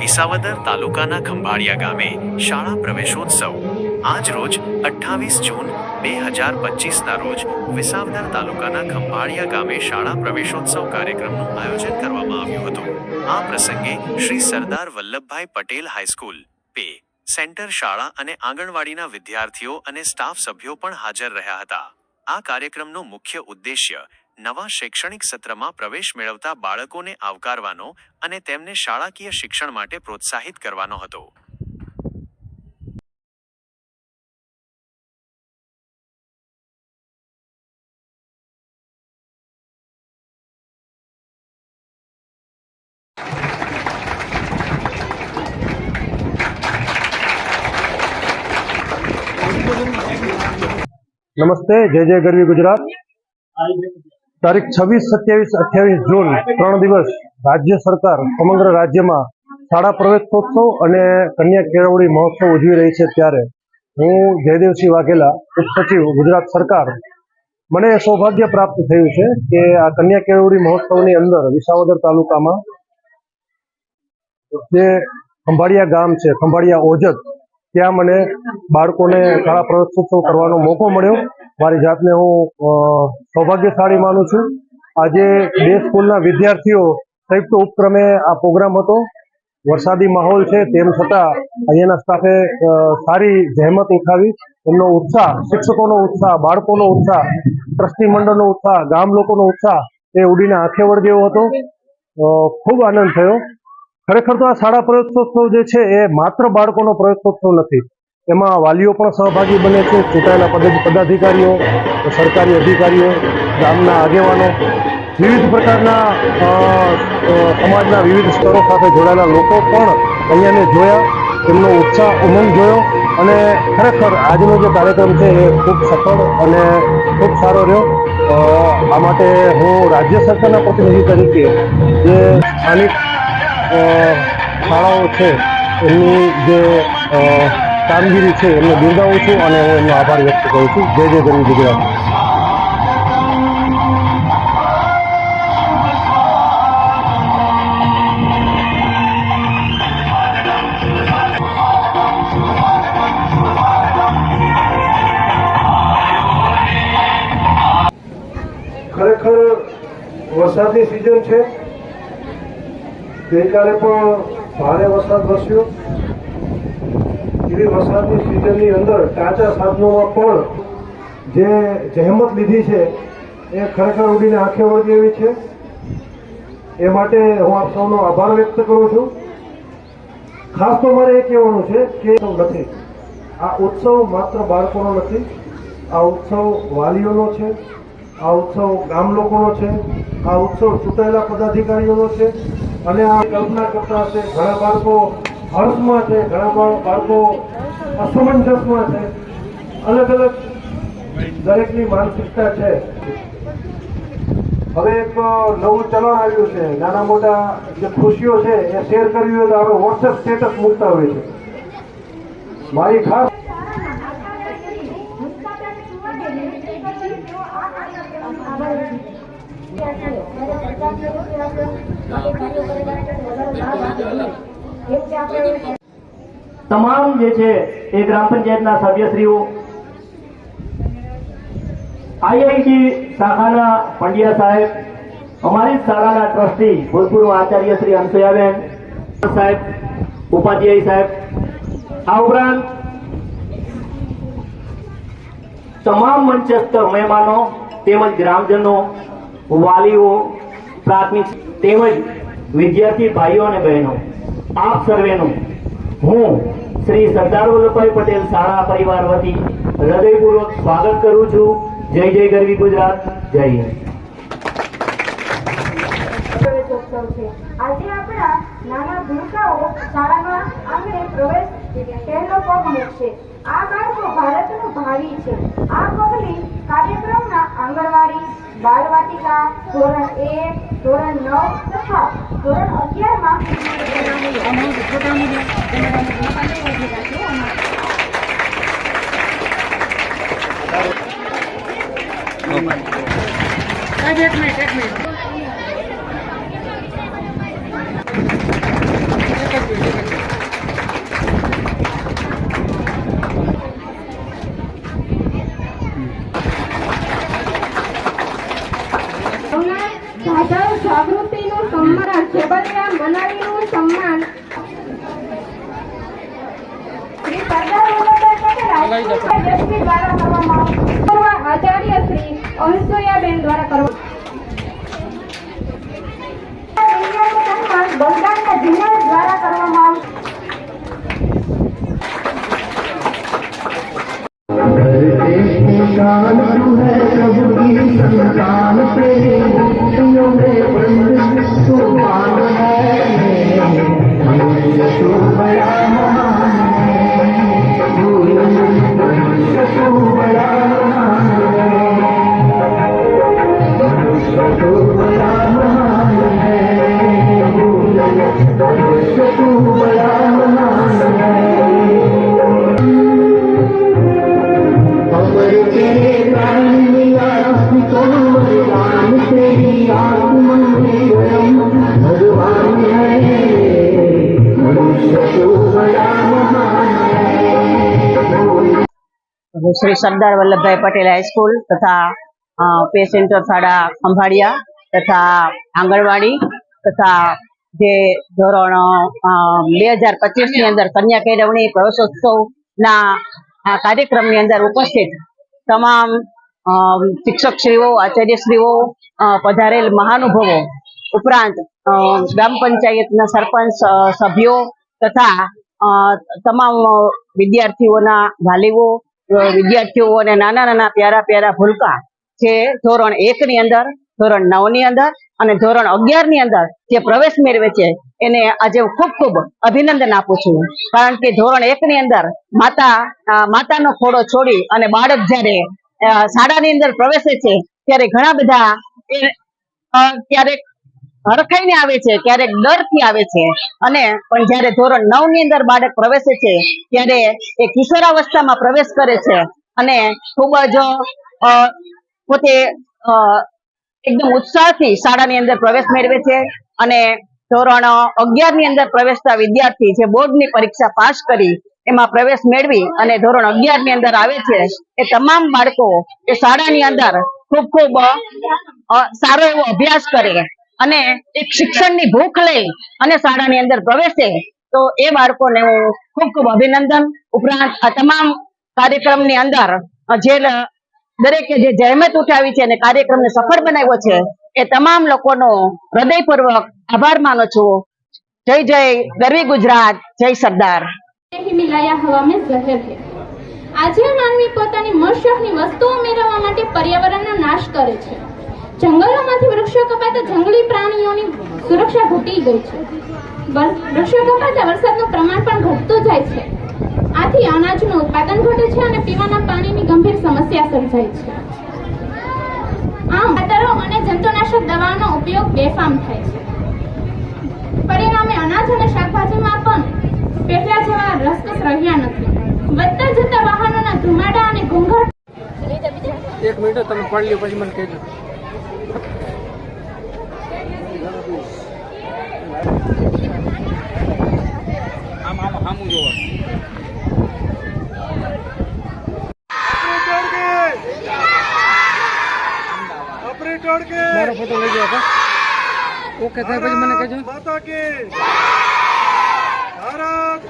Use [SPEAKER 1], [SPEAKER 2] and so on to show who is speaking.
[SPEAKER 1] વિસાવદર તાલુકાના ખંભાળિયા ગામે શાળા પ્રવેશોત્સવ. આજ રોજ અઠ્ઠાવીસ જૂન બે હજાર પચીસના રોજ વિસાવદર તાલુકાના ખંભાળિયા ગામે શાળા પ્રવેશોત્સવ કાર્યક્રમનું આયોજન કરવામાં આવ્યું હતું. આ પ્રસંગે Shri Sardar Vallabhbhai Patel high school, pay, centre શાળા અને આંગણવાડીના વિદ્યાર્થીઓ અને સ્ટાફ સભ્યો પણ હાજર રહ્યા હતા. આ કાર્યક્રમનો મુખ્ય ઉદ્દેશ્ય નવા શૈક્ષણિક સત્રમાં પ્રવેશ મેળવતા બાળકોને આવકારવાનો અને તેમને શાળાકીય શિક્ષણ માટે પ્રોત્સાહિત કરવાનો હતો.
[SPEAKER 2] નમસ્તે, જય જય ગરવી ગુજરાત. તારીખ છવ્વીસ, સત્યાવીસ, અઠ્યાવીસ જૂન, ત્રણ દિવસ રાજ્ય સરકાર સમગ્ર રાજ્યમાં શાળા પ્રવેશોત્સવ અને કન્યા કેળવણી મહોત્સવ ઉજવી રહી છે ત્યારે. હું જયદેવસિંહ વાઘેલા ઉપસચિવ ગુજરાત સરકાર. મને સૌભાગ્ય પ્રાપ્ત થયું છે કે આ કન્યા કેળવણી મહોત્સવની અંદર વિસાવદર તાલુકામાં જે ખંભાળિયા ગામ છે, ખંભાળિયા ઓજત ત્યાં મને બાળકોને શાળા પ્રવેશોત્સવ કરવાનો મોકો મળ્યો. મારી જાતને હું સૌભાગ્યશાળી માનું છું. આજે બે સ્કૂલના વિદ્યાર્થીઓ સંયુક્ત ઉપક્રમે આ પ્રોગ્રામ હતો. વરસાદી માહોલ છે, તેમ છતાં અહીંયાના સ્ટાફે સારી જહેમત ઉઠાવી. એમનો ઉત્સાહ, શિક્ષકોનો ઉત્સાહ, બાળકોનો ઉત્સાહ ટ્રસ્ટી મંડળનો ઉત્સાહ, ગામ લોકોનો ઉત્સાહ એ ઉડીને આંખે વળગેવો હતો. ખૂબ આનંદ થયો. ખરેખર તો આ શાળા પ્રયોગોત્સવ જે છે એ માત્ર બાળકોનો પ્રયોગોત્સવ નથી. એમાં વાલીઓ પણ સહભાગી બને છે, ચૂંટાયેલા પદ- પદાધિકારીઓ, સરકારી અધિકારીઓ, ગામના આગેવાનો, વિવિધ પ્રકારના સમાજના વિવિધ સ્તરો સાથે જોડાયેલા લોકો પણ અહીંયાને જોયા, તેમનો ઉત્સાહ, ઉમંગ જોયો અને ખરેખર આજનો જે કાર્યક્રમ છે એ ખૂબ સફળ અને ખૂબ સારો રહ્યો. આ માટે હું રાજ્ય સરકારના પ્રતિનિધિ તરીકે જે સ્થાનિક શાળાઓ છે, એમની જે કામગીરી છે, એમને બિરદાવું છું અને હું એમનો આભાર વ્યક્ત કરું છું. જય જય ગરવી ગુજરાત.
[SPEAKER 3] ખરેખર વરસાદની સિઝન છે. ગઈકાલે પણ ભારે વરસાદ વરસ્યો. એવી વરસાદની સિઝનની અંદર કાચા સાધનોમાં પણ જે જહેમત લીધી છે, એ ખરેખર ઉડીને આંખે વળગે એવી છે. એ માટે હું આપ સૌનો આભાર વ્યક્ત કરું છું. ખાસ તો મારે એ કહેવાનું છે કે નથી. આ ઉત્સવ માત્ર બાળકોનો નથી, આ ઉત્સવ વાલીઓનો છે, આ ઉત્સવ ગામ લોકોનો છે, આ ઉત્સવ ચૂંટાયેલા પદાધિકારીઓનો છે અને આ કલ્પના કરતા છે, ઘણા બાળકો હર્ષમાં છે, ઘણા બાળકો અસમંજસમાં છે. અલગ અલગ દરેકની માનસિકતા છે. હવે એક નવું ચલણ આવ્યું છે. નાના મોટા જે ખુશીઓ છે, એ શેર કરવી હોય તો આપણે વોટ્સએપ સ્ટેટસ મૂકતા હોય છે. મારી ખાસ
[SPEAKER 4] તમામ જે છે એ ગ્રામ પંચાયતના સભ્યશ્રીઓ, આઈઆઈટી શાખાના પંડ્યા સાહેબ, અમારી શાળાના ટ્રસ્ટી ભૂતપૂર્વ આચાર્ય શ્રી અનસુયાબેન સાહેબ, ઉપાધ્યાય સાહેબ, આ ઉપરાંત તમામ મંચસ્થ મહેમાનો તેમજ ગ્રામજનો, વાલીઓ, પ્રાથમિક તેમજ વિદ્યાર્થી ભાઈઓ અને બહેનો, આપ સર્વેનું હું શ્રી સરદાર વલ્લભભાઈ પટેલ શાળા પરિવાર વતી હૃદયપૂર્વક સ્વાગત કરું છું. જય જય ગરવી ગુજરાત, જય હિન્દ.
[SPEAKER 5] આજે આપણા નાના ભૂલકાઓ શાળામાં આંગણે પ્રવેશ પહેલો પગ મૂકશે. આ બાળકો ભારતનું ભાવિ છે. આ પગલી કાર્યક્રમના આંગણવાડી બાળવાટિકા ધોરણ એક ધોરણ નવ તથા ધોરણ અગિયારમાં
[SPEAKER 6] એક મિનિટ એક મિનિટ.
[SPEAKER 5] ભાદર જાગૃતિનું સન્માન જેબલિયા મનાલીનું સન્માન. શ્રી સરદાર વલ્લભભાઈ પટેલ આચાર્ય શ્રી અનસુયાબેન દ્વારા
[SPEAKER 7] શ્રી સરદાર વલ્લભભાઈ પટેલ હાઈસ્કૂલ તથા પેસેન્ટર શાળા ખંભાળિયા તથા આંગણવાડી તથા જે ધોરણ બે હજાર પચીસની અંદર કન્યા કેળવણી પ્રવેશોત્સવના કાર્યક્રમની અંદર ઉપસ્થિત તમામ શિક્ષકશ્રીઓ, આચાર્યશ્રીઓ પધારેલ મહાનુભવો ઉપરાંત ગ્રામ પંચાયતના સરપંચ સભ્યો તથા તમામ વિદ્યાર્થીઓના વાલીઓ અ, વિદ્યાર્થીઓ અને નાના નાના પ્યારા પ્યારા ભૂલકા જે ધોરણ એક ની અંદર ધોરણ નવની અંદર અને ધોરણ અગિયારની અંદર જે પ્રવેશ મેળવે છે એને આજે ખૂબ ખૂબ અભિનંદન આપું છું. કારણ કે ધોરણ એક ની અંદર માતા માતાનો ખોડો છોડી અને બાળક જ્યારે શાળાની અંદર પ્રવેશે છે ત્યારે ઘણા બધા ક્યારેક હરખાઈને આવે છે, ક્યારેક ડરથી આવે છે. અને પણ જ્યારે ધોરણ નવની અંદર બાળક પ્રવેશે છે, ત્યારે એ કિશોરાવસ્થામાં પ્રવેશ કરે છે. અને ખૂબ જ પોતે એકદમ ઉત્સાહથી શાળાની અંદર પ્રવેશ મેળવે છે. અને ધોરણ અગિયારની અંદર પ્રવેશતા વિદ્યાર્થી જે બોર્ડની પરીક્ષા પાસ કરી, એમાં પ્રવેશ મેળવી અને ધોરણ અગિયારની અંદર આવે છે, એ તમામ બાળકો એ શાળાની અંદર ખૂબ ખૂબ સારો એવો અભ્યાસ કરે. અને એક શિક્ષણની ભૂખ લઈ અને શાળાની અંદર પ્રવેશે, તો એ બાળકોને હું ખૂબ ખૂબ અભિનંદન. ઉપરાંત આ તમામ કાર્યક્રમની અંદર જે દરેકે જે જહેમત ઉઠાવી છે અને કાર્યક્રમને સફળ બનાવ્યો છે, એ તમામ લોકોનો હૃદયપૂર્વક આભાર માનું છું. જય જય ગરવી ગુજરાત, જય સરદાર.
[SPEAKER 8] આજે માનવી પોતાની મનશહની વસ્તુઓ મેળવવા માટે પર્યાવરણનો નાશ કરે છે. જંગલોમાંથી વૃક્ષો કપાતા જંગલી પ્રાણીઓની સુરક્ષા ઘટી ગઈ છે. વૃક્ષો કપાતા વરસાદનું પ્રમાણ પણ ઘટતું જાય છે. આથી અનાજનું ઉત્પાદન ઘટે છે અને પીવાના પાણીની ગંભીર સમસ્યા સર્જાય છે. આમ ખાતરો અને જંતુનાશક દવાઓનો ઉપયોગ બેફામ થાય છે. પરિણામે અનાજ અને શાકભાજીમાં પણ પહેલા જેવા રસકસ રહ્યા નથી. વધતા જતા વાહનોના ધુમાડા અને ઘોંઘાટ
[SPEAKER 9] એક મિનિટ, તમે પડી લ્યો, પછી મને કહેજો. સામું જોવાનું મારો ફોટો લઈ ગયો હતો ઓકે થાય પછી મને કહેજો.
[SPEAKER 3] માતા કે ભારત.